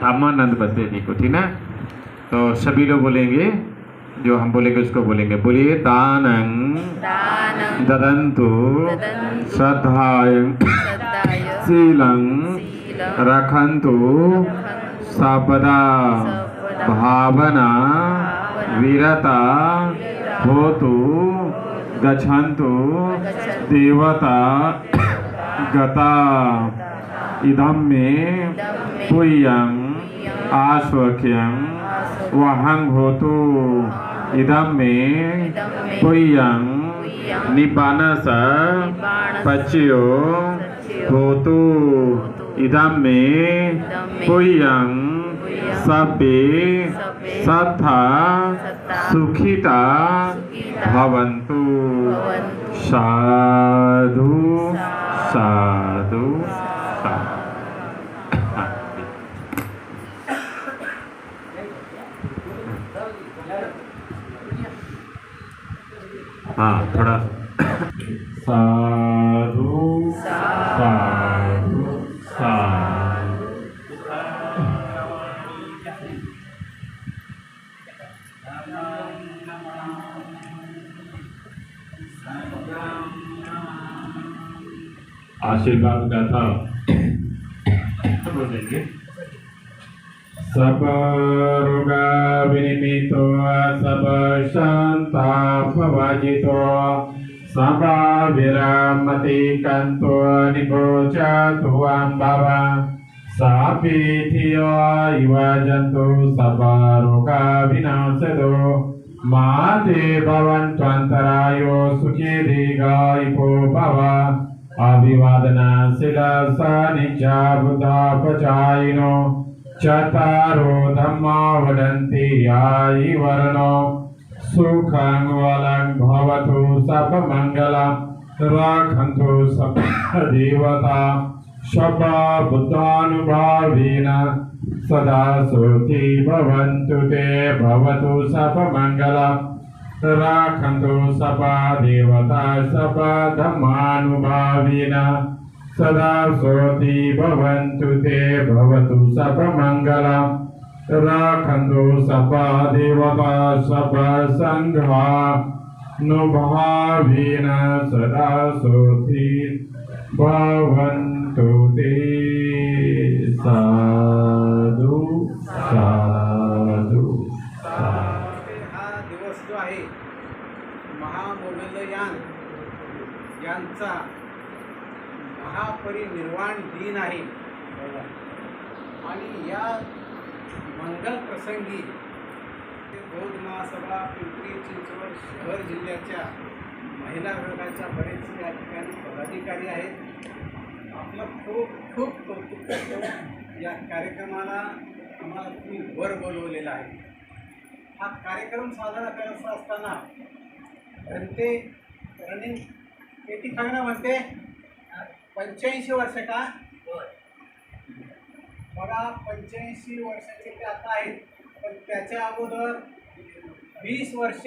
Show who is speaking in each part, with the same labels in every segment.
Speaker 1: धम्मानंद बसते जी को ठीक ना? तो सभी लोग बोलेंगे जो हम बोलेंगे उसको बोलेंगे। बोलिए ददन्तु श्रद्धाय।
Speaker 2: श्रद्धाय।
Speaker 1: शीलं
Speaker 2: शीलं
Speaker 1: सर्वदा भावना। वीरता। होतु गच्छन्तु। देवता। गता। इदं मे पुय्यं आश्वक्यं वहं होतु इदं मे पुय्यं निपानस पच्यो होतु इदं मे पुय्यं सभ्ये सत्था सुखिता भवन्तु। साधु साधु। हाँ थोड़ा. साधु साधु साधु. आशीर्वाद का था बोलेंगे සබරුගා විනිමිතෝ සබ ශාන්තාපවජිතෝ සබා විරාමති කන්තෝ නිබෝචතු අම්බව සාපීතියෝ ඉවජන්තු සබරුගා විනාශදෝ මාතේ භවන්තන්තරායෝ සුඛේ දීගායිකෝ භව අභිවාදනා සිලාසා නිච්ඡා බුදා පචායිනෝ चतारो धम्मा वदन्ति यायि वर्णो। सुखं वलं भवतु सपमङ्गलं राखन्तु सपदेवता। शपा बुद्धानुभावेन सदा सुखी भवन्तु ते भवतु सपमङ्गलं राखन्तु सपा देवता सपा धम्मानुभावेन। सदा सोति भवन्तु ते भवतु सपमङ्गलम् राखन्तु सपा देवता सपसङ्घा नुभावीन सदा सोति भवन्तु ते। साधु साधु
Speaker 3: हा दिवस जो आहे यांचा महापरिनिर्वाण दिन आहे. आणि या मंगल प्रसंगी बौद्ध महासभा पिंपरी चिंचवड शहर जिल्ह्याच्या महिला विभागाच्या बरेच या ठिकाणी पदाधिकारी आहेत. आपलं खूप खूप कौतुक करतो. या कार्यक्रमाला आम्हाला तुम्ही वर बोलवलेला आहे. हा कार्यक्रम साजरा करायचा असताना भंते रनिंग एटी फाय ना म्हणते. पंच्याऐंशी वर्ष का? बघा पंच्याऐंशी वर्षाचे ते आता आहेत. पण त्याच्या अगोदर वीस वर्ष.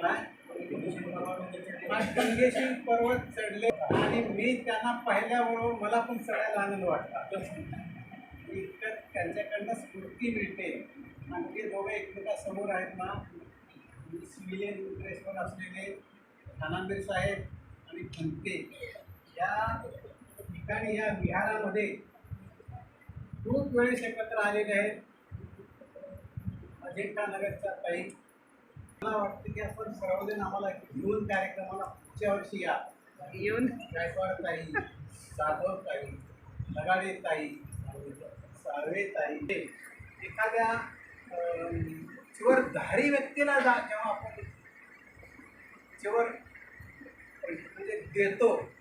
Speaker 3: काय? गंगेशी पर्वत चढले. आणि मी त्यांना पाहिल्याबरोबर मला पण चढायला आनंद वाटला. इतकं त्यांच्याकडनं स्फूर्ती मिळते. आणि ते दोघे एकमेकासमोर आहेत ना. सिव्हिलियन ड्रेसवर असलेले आनंदीर साहेब आणि खंते या ठिकाणी या विहारामध्ये खूप वेळेस एकत्र आलेले आहेत. अजिंठा नगरच्या ताई. मला वाटतं की आपण सर्वजण आम्हाला घेऊन कार्यक्रमाला पुढच्या वर्षी या. येऊन. गायकवाड ताई जाधव ताई लगाडे ताई साळवे ताई एखाद्या अं, चिवरधारी व्यक्तीला जा जेव्हा आपण चिवर म्हणजे देतो.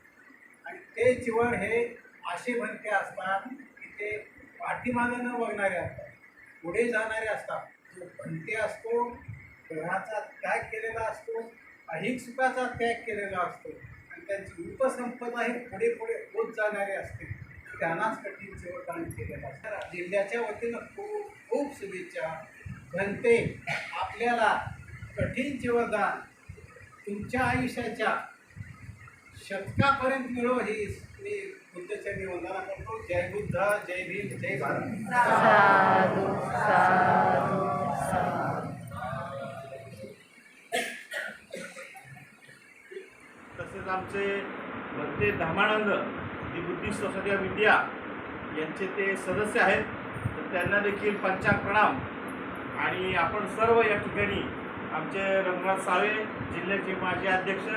Speaker 3: आणि ते जीवन हे असे भनके असतात की ते पाठीमागं न बघणारे असतात. पुढे जाणारे असतात. जो भंते असतो ग्रहाचा त्याग केलेला असतो अहिक सुखाचा त्याग केलेला असतो. आणि त्यांची उपसंपदा ही पुढे पुढे होत जाणारे असते. त्यांनाच कठीण जीवदान केलेलं असतं. जिल्ह्याच्या वतीनं खूप खूप शुभेच्छा. भंते आपल्याला कठीण जीवदान तुमच्या आयुष्याच्या शतकापर्यंत मिळो ही मी बुद्धचरणी वंदना करतो. जय बुद्ध जय भीम जय भारत.
Speaker 4: तसेच आमचे भक्ते Dharmanand the Buddhist Society of India यांचे ते सदस्य आहेत तर त्यांना देखील पंचांग प्रणाम. आणि आपण सर्व या ठिकाणी आमचे रघुनाथ सावे जिल्ह्याचे माजी अध्यक्ष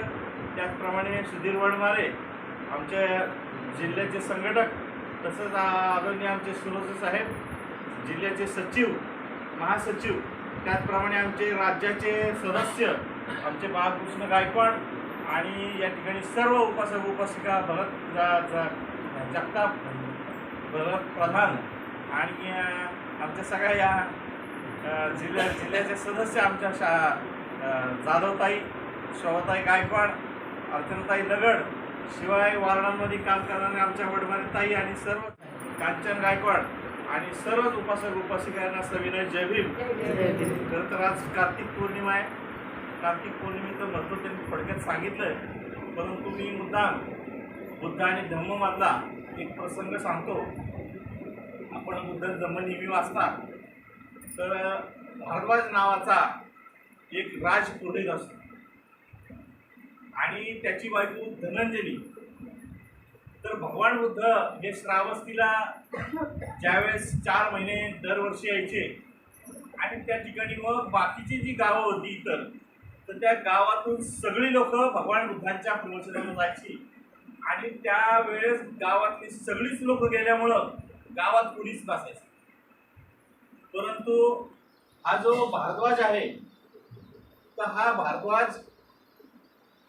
Speaker 4: त्याचप्रमाणे सुधीर वडमारे आमच्या जिल्ह्याचे संघटक तसंच आदरणीय आमचे सुरोज साहेब जिल्ह्याचे सचिव महासचिव त्याचप्रमाणे आमचे राज्याचे सदस्य आमचे बाळकृष्ण गायकवाड आणि या ठिकाणी सर्व उपासक उपासिका भगत जा- जगताप भगत प्रधान आणि आमच्या सगळ्या या जिल्ह्या जिल्ह्याचे सदस्य आमच्या शा जाधवताई शोभाताई गायकवाड अर्चनाताई दगड शिवाय वारणांमध्ये काम करणारे आमच्या वडमारे ताई आणि सर्व कांचन गायकवाड आणि सर्वच उपासक उपासिकांना सविनय जय भीम. खरं तर आज कार्तिक पौर्णिमा आहे. कार्तिक पौर्णिमेचं महत्त्व त्यांनी थोडक्यात सांगितलं परंतु मी मुद्दाम बुद्ध आणि धम्ममधला एक प्रसंग सांगतो. आपण बुद्ध धम्म नेहमी वाचता. तर भारद्वाज नावाचा एक राजपुरोहित असतो आणि त्याची बायको धनंजली. तर भगवान बुद्ध हे श्रावस्तीला ज्यावेळेस चार महिने दरवर्षी यायचे आणि त्या ठिकाणी मग बाकीची जी गावं होती इतर तर त्या गावातून सगळी लोक भगवान बुद्धांच्या प्रवचनाला जायची. आणि त्यावेळेस गावातली सगळीच लोक गेल्यामुळं गावात कुणीच नसायचं परंतु हा जो भारद्वाज आहे तर हा भारद्वाज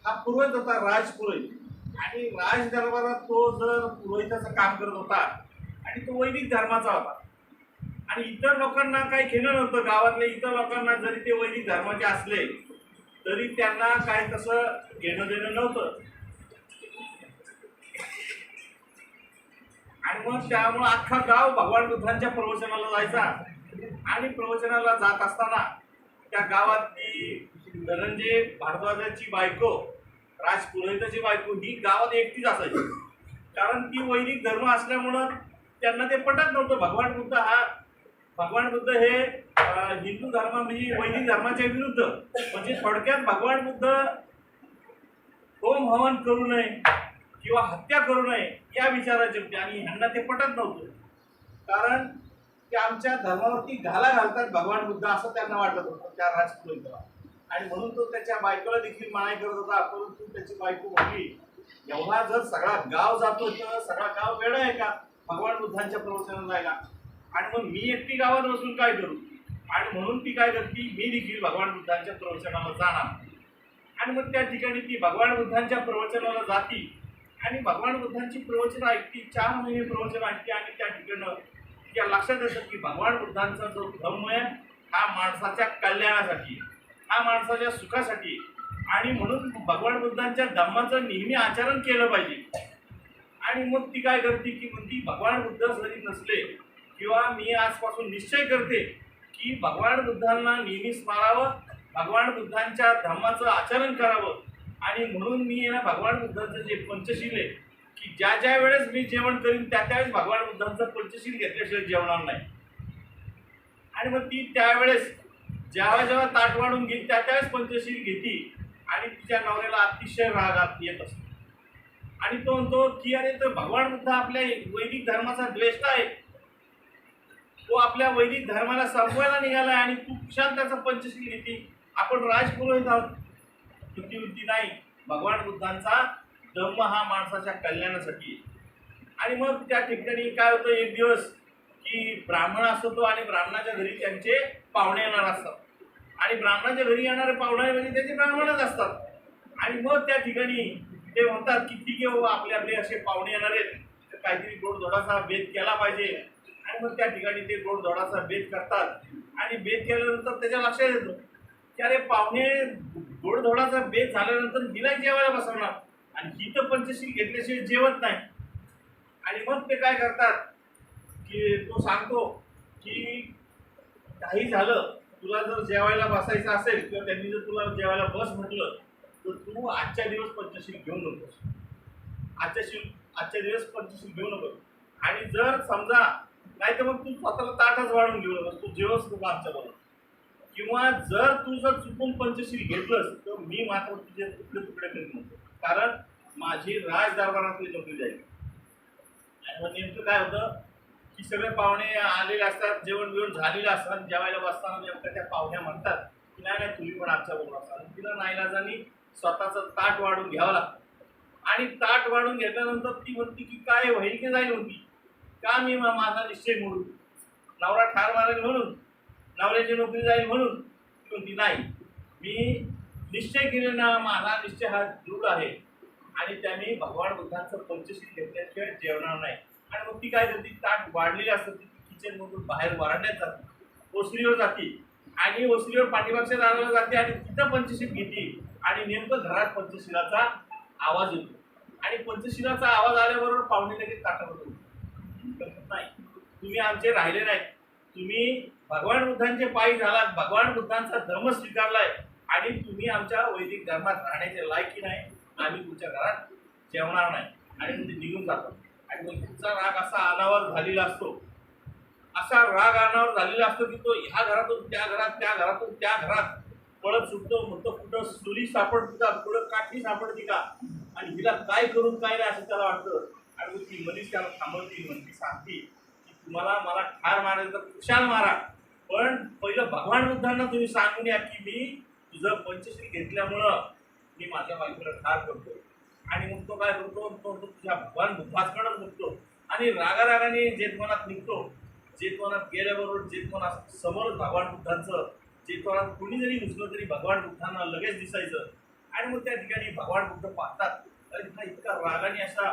Speaker 4: हा पुरोहित होता राजपुरोहित आणि राज दरबारात तो जर पुरोहिताचं काम करत होता आणि तो वैदिक धर्माचा होता. आणि इतर लोकांना काही घेणं नव्हतं गावातल्या इतर लोकांना जरी ते वैदिक धर्माचे असले तरी त्यांना काय तसं घेणं देणं नव्हतं. आणि मग त्यामुळं अख्खा गाव भगवान बुद्धांच्या प्रवचनाला जायचा. आणि प्रवचनाला जात असताना त्या गावातली धनंजय भारद्वाजाची बायको राजपुरोहिताची बायको ही गावात एकटीच असायची. कारण ती वैदिक धर्म असल्यामुळं त्यांना ते पटत नव्हतं. भगवान बुद्ध हा भगवान बुद्ध हे हिंदू धर्म म्हणजे वैदिक धर्माच्या विरुद्ध. म्हणजे थोडक्यात भगवान बुद्ध होम हवन करू नये किंवा हत्या करू नये या विचाराचे होते आणि ह्यांना ते पटत नव्हतं. कारण ते आमच्या धर्मावरती घाला घालतात भगवान बुद्ध असं त्यांना वाटत होतं त्या राजपुरोहिताला. आणि म्हणून तो त्याच्या बायकोला देखील मनाई करत होता परंतु त्याची बायको म्हटली एवढा जर सगळा गाव जातो तर सगळा गाव वेळ आहे का? भगवान बुद्धांच्या प्रवचनाला जायला आणि मग मी एकटी गावात बसून काय करू? आणि म्हणून ती काय करते मी देखील भगवान बुद्धांच्या प्रवचनाला जाणार. आणि मग त्या ठिकाणी ती भगवान बुद्धांच्या प्रवचनाला जाती. आणि भगवान बुद्धांची प्रवचन ऐकती चार महिने प्रवचन ऐकते आणि त्या ठिकाणं तिच्या लक्षात येतं की भगवान बुद्धांचा जो धर्म आहे हा माणसाच्या कल्याणासाठी आहे. हा माणसाच्या सुखासाठी आणि म्हणून भगवान बुद्धांच्या धम्माचं नेहमी आचरण केलं पाहिजे. आणि मग ती काय करते की म्हणती भगवान बुद्ध जरी नसले किंवा मी आजपासून निश्चय करते की भगवान बुद्धांना नेहमी स्मारावं भगवान बुद्धांच्या धम्माचं आचरण करावं. आणि म्हणून मी आहे ना भगवान बुद्धांचं जे पंचशील आहे की ज्या ज्या वेळेस मी जेवण करीन त्या त्यावेळेस भगवान बुद्धांचं पंचशील घेतल्याशिवाय जेवणार नाही. आणि मग ती त्यावेळेस ज्यावेळेस जेव्हा ताट वाढून घेईल त्या त्यावेळेस पंचशील घेती. आणि तिच्या नवऱ्याला अतिशय रागात येत असतो. आणि तो म्हणतो की अरे तर भगवान बुद्ध आपल्या वैदिक धर्माचा द्वेष्ट आहे. तो आपल्या वैदिक धर्माला संपवायला निघाला आणि तू कुशाल त्याचा पंचशील घेती. आपण राजपुरोहित आहोत. कृतीवृत्ती नाही. भगवान बुद्धांचा धम्म हा माणसाच्या कल्याणासाठी आहे. आणि मग त्या ठिकाणी काय होतं? एक दिवस की ब्राह्मण असतो तो आणि ब्राह्मणाच्या घरी त्यांचे पाहुणे येणार असतात. आणि ब्राह्मणाच्या घरी येणारे पाहुणे म्हणजे, म्हणजे त्याचे ब्राह्मणच असतात. आणि मग त्या ठिकाणी ते म्हणतात की ठीक आहे बाबा आपले आपले असे पाहुणे येणार आहेत. तर काहीतरी गोडधोडाचा भेद केला पाहिजे. आणि मग त्या ठिकाणी ते गोडधोडाचा भेद करतात. आणि भेद केल्यानंतर त्याच्या लक्षात येतो की अरे पाहुणे गोडधोडाचा भेद झाल्यानंतर हिला जेवायला बसवणार. आणि ही तर पंचशील घेतल्याशिवाय जेवत नाही. आणि मग ते काय करतात? की तो सांगतो की काही झालं तुला जर जेवायला बसायचं असेल किंवा त्यांनी जर तुला जेवायला बस म्हटलं तर तू आजच्या दिवस पंचशील घेऊन नकोस. आजच्या शिव आजच्या दिवस पंचशील घेऊ नकोस. आणि जर समजा नाही तर मग तू स्वतःला ताटच वाढून घेऊ नकोस. तू जेवस नको आमच्या बरोबर. किंवा जर तू जर चुकून पंचशील घेतलंस तर मी मात्र तुझे तुकडे तुकडे करीत नव्हतो. कारण माझी राजदरबारातली नोकरी जाईल. आणि मग नेमकं काय होतं? की सगळे पाहुणे आलेले असतात जेवण बिवण झालेलं असतात जेवायला बसताना नेमकं त्या पाहुण्या म्हणतात की नाही नाही तुम्ही पण आमच्या बरोबर असाल तिला नाईलाजानी स्वतःचं ताट वाढून घ्यावं लागतं. आणि ताट वाढून घेतल्यानंतर ती म्हणते की काय होईल की जाईल होती का मी माझा निश्चय मोडू नवरा ठार मारेल म्हणून? नवऱ्याची नोकरी जाईल म्हणून? ती नाही. मी निश्चय केलेला माझा निश्चय हा दृढ आहे आणि त्याने भगवान बुद्धांचं पंचशील घेतल्याशिवाय जेवणार नाही. आणि मग ती काय करते ताट वाढलेली असतात ती किचन मधून बाहेर वाढण्यात जाते. ओसरीवर जाते आणि ओसरीवर पाठीमागच्या दाराला जाते आणि तिथं पंचशील घेते. आणि नेमकं घरात पंचशिलाचा आवाज येतो. आणि पंचशिलाचा आवाज आल्याबरोबर पाहुणे लगेच ताटावर होतो नाही तुम्ही आमचे राहिले नाही तुम्ही भगवान बुद्धांचे पायी झालात. भगवान बुद्धांचा धर्म स्वीकारलाय. आणि तुम्ही आमच्या वैदिक धर्मात राहण्याचे लायकी नाही. आम्ही तुमच्या घरात जेवणार नाही. आणि ते निघून जातो. आणि मग तुमचा राग असा अनावर झालेला असतो. असा राग अनावर झालेला असतो की तो ह्या घरातून त्या घरात त्या घरातून त्या घरात पळत सुटतो म्हणतो कुठं सुरी सापडती का कुठं काठी सापडती का? आणि हिला काय करून काय नाही असं त्याला वाटतं. आणि मग ती मनीष त्याला थांबवती म्हणती सांगते की तुम्हाला मला ठार मारायचं तर खुशाल मारा. पण पहिलं भगवान बुद्धांना तुम्ही सांगून या की मी तुझं पंचशील घेतल्यामुळं मी माझ्या बायकोला ठार करतो आणि मग तो काय करतो? तो तुझ्या भगवान बुद्धाचकडंच बघतो आणि रागारागाने जेतवनात निघतो. जेतवनात गेल्याबरोबर जेतवनात समोरच भगवान बुद्धांचं जेतवनात कुणी जरी घुसलं तरी भगवान बुद्धांना लगेच दिसायचं. आणि मग त्या ठिकाणी भगवान बुद्ध पाहतात. अरे हा इतका रागाने असा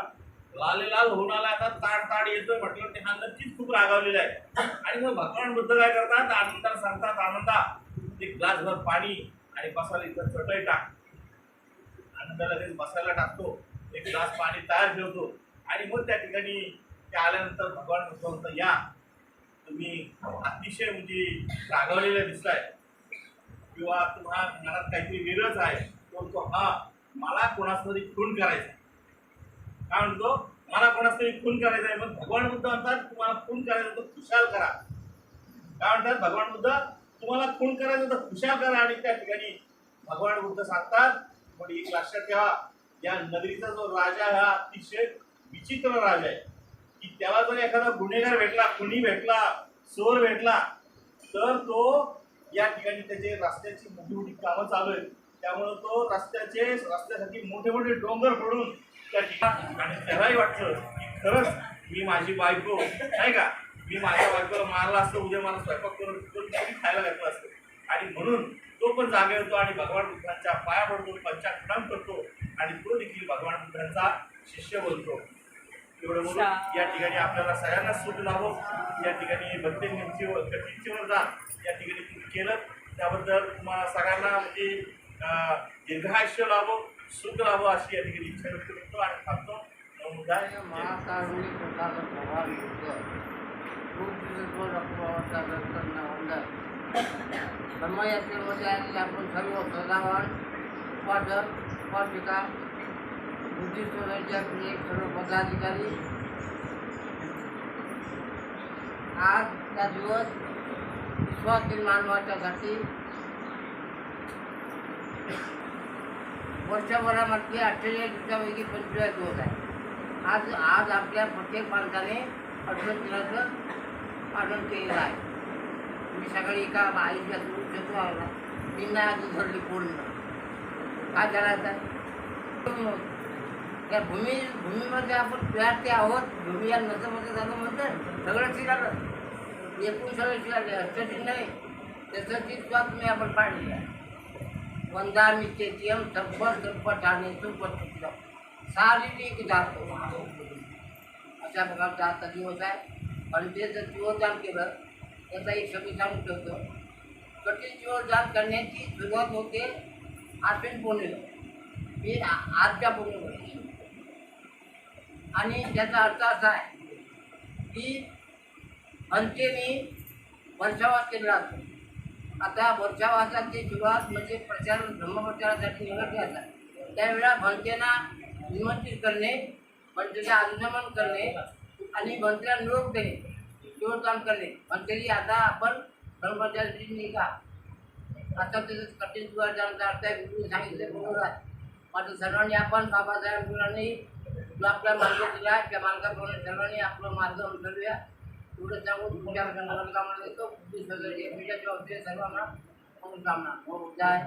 Speaker 4: लाल लाल होऊन आला आता ताड ताड येतं म्हटलं ते हा नक्कीच खूप रागावलेला आहे. आणि मग भगवान बुद्ध काय करतात? आनंदाला सांगतात आनंदा एक ग्लासभर पाणी आणि बसायला इथं चटई टाक. आनंदाला लगेच मसाला टाकतो एक ग्लास पाणी तयार ठेवतो. आणि मग त्या ठिकाणी ते आल्यानंतर भगवान बुद्ध म्हणतात या तुम्ही अतिशय म्हणजे रागवलेला दिसलाय. किंवा तुम्हाला मनात काहीतरी वेगळंच आहे. तो हा मला कोणास तरी खून करायचा काय म्हणतो? मला कोणास तरी खून करायचा आहे. मग भगवान बुद्ध म्हणतात तुम्हाला खून करायचं तर खुशाल करा. काय म्हणतात? भगवान बुद्ध तुम्हाला खून करायचं तर खुशाल करा. आणि त्या ठिकाणी भगवान बुद्ध सांगतात पण एक लक्षात ठेवा या नगरीचा जो राजा हा अतिशय विचित्र राजा आहे. की त्याला जर एखादा गुन्हेगार भेटला खुनी भेटला चोर भेटला तर तो या ठिकाणी त्याचे रस्त्याची मोठी मोठी कामं चालू आहेत. त्यामुळे तो रस्त्याचे रस्त्यासाठी मोठे मोठे डोंगर पडून त्या ठिकाणी आणि त्यालाही वाटतं की खरंच मी माझी बायको नाही का? मी माझ्या बायकोला मारला असतं उद्या मला स्वयंपाक करून करून खायला घातलं असतं. आणि म्हणून तो पण जागे होतो आणि भगवान बुद्धांच्या पाया पडतो पंचाक्रम करतो आणि तो देखील भगवान बुद्धांचा शिष्य बनतो. एवढं बोलून या ठिकाणी आपल्याला सगळ्यांना सुख लाभो या ठिकाणी भक्तींची कठीणची वरदान या ठिकाणी तुम्ही केलं. त्याबद्दल तुम्हाला सगळ्यांना म्हणजे अं, दीर्घायुष्य लाभो सुख लाभो अशी या ठिकाणी इच्छा व्यक्त करतो आणि थांबतो.
Speaker 5: महाकारुणी प्रसाद प्रभाव युक्त खूप रक्तवाचा धर्मयात्रेमध्ये आलेले आपण सर्व सदावान उपासक उपासिका बुद्धिस्ट राज्यातले सर्व पदाधिकारी. आजचा दिवस विश्वातील मानवाच्यासाठी वर्षभरामध्ये अठ्ठेचाळीस दिवसापैकी पंचेचाळीस दिवस आहे. आज आज आपल्या प्रत्येक माणसाने अडचण दिनाचं पालन केलेलं आहे. मी सकाळी एका आईच्या सुरक्षेतून आला मी नाही आधी धरली पूर्ण काय करायचं त्या भूमी भूमीमध्ये आपण विद्यार्थी आहोत. भूमी या नजरमध्ये झालं म्हणतं सगळं शिरालं एकूण सगळं शिराले हस्तचिन्ह नाही. त्याचं चित्वा तुम्ही आपण पाडलेलं आहे. वंदामी चेतियम सब्बर सर्प ठाणे सुपत्र शारीरिक जातो. अशा प्रकारचा आजचा दिवस आहे. आणि ते जर जीवदान केलं त्याचा एक सगळी ठेवतो कठीण जात करण्याची सुरुवात होते आश्विन पौर्णिमा मी आजच्या पौर्णिमेला आणि त्याचा अर्थ असा आहे की अंत्यनी वर्षावास केला असतो. आता वर्षावासाची सुरुवात म्हणजे प्रचार धर्मप्रचारासाठी निवडले जातात त्यावेळेला भंतेना निमंत्रित करणे
Speaker 6: पण त्याचे अनुगमन करणे आणि भंतेला निरोप देणे. तेवढं काम करणे. पण तरी आता आपण कर्मचारी का आता त्याचं कठीण तुला जाणता सांगितलं बरोबर आहे. मात्र सर्वांनी आपण बाबासाहेब गुरांनी जो आपला मार्ग दिला त्या मार्गाप्रमाणे सर्वांनी आपलं मार्ग अनुसरूया एवढं सांगून तुमच्या मनोकामना देतो. बुद्धी सगळे एकमेकाच्या बाबतीत सर्वांना मनोकामना ओम जय